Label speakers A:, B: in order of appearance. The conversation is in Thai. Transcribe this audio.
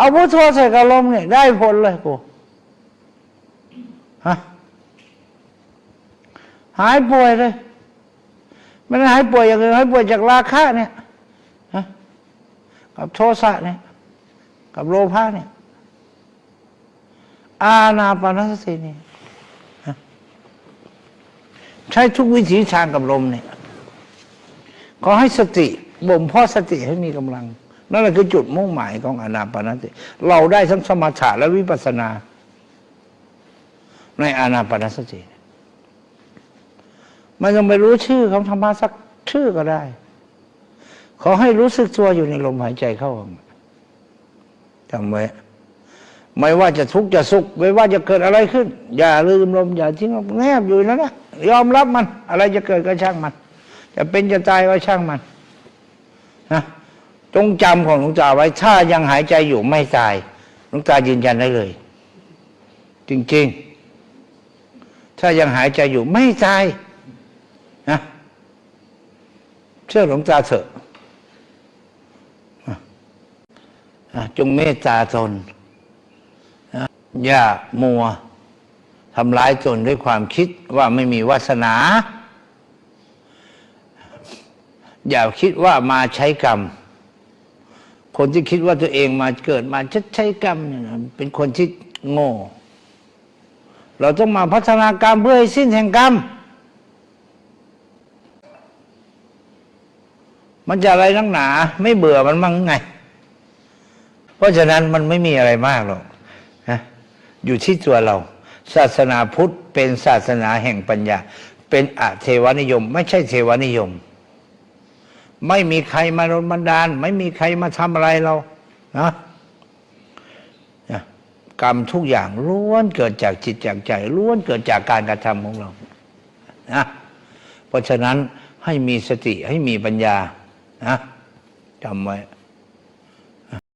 A: เอาพุทโธใส่กับลมเนี่ยได้ผลเลยกูฮะหายป่วยเลยไม่ได้หายป่วยอย่างอื่นหายป่วยจากราคะเนี่ยฮะกับโทสะเนี่ย กับโลภะเนี่ย อาณาปานสติเนี่ยใช้ทุกวิถีทางกับลมเนี่ย ขอให้สติบ่มเพาะสติให้มีกำลัง นั่นแหละคือจุดมุ่งหมายของอนาปานสติ เราได้ทั้งสมถะและวิปัสสนา ในอนาปานสติไม่ต้องไปรู้ชื่อของธรรมะสักชื่อก็ได้ ขอให้รู้สึกตัวอยู่ในลมหายใจเข้าออกจำไว้ไม่ว่าจะทุกข์จะสุข ไม่ว่าจะเกิดอะไรขึ้น อย่าลืมลมอย่าทิ้งแนบอยู่นั่นนะยอมรับมัน อะไรจะเกิดก็ช่างมัน จะเป็นจะตายก็ช่างมันนะ จงจำของหลวงตาไว้ ถ้ายังหายใจอยู่ไม่ตายหลวงตายืนยันได้เลย จริงๆ ถ้ายังหายใจอยู่ไม่ตายนะเชื่อหลวงตาเถอะจงเมตตาตนอย่ามัวทำร้ายตนด้วยความคิดว่าไม่มีวาสนา อย่าคิดว่ามาใช้กรรม คนที่คิดว่าตัวเองมาเกิดมาจะใช้กรรมเนี่ยเป็นคนที่โง่ เราต้องมาพัฒนากรรมเพื่อให้สิ้นแห่งกรรม มันจะอะไรนักหนา ไม่เบื่อมันมั้งไง เพราะฉะนั้นมันไม่มีอะไรมากหรอกนะอยู่ที่ตัวเรา ศาสนาพุทธเป็นศาสนาแห่งปัญญา เป็นอเทวนิยม ไม่ใช่เทวนิยม ไม่มีใครมาโดนบันดาล ไม่มีใครมาทำอะไรเรานะกรรมทุกอย่างล้วนเกิดจากจิตจากใจล้วนเกิดจากการกระทำของเรานะเพราะฉะนั้นให้มีสติให้มีปัญญานะจำไว้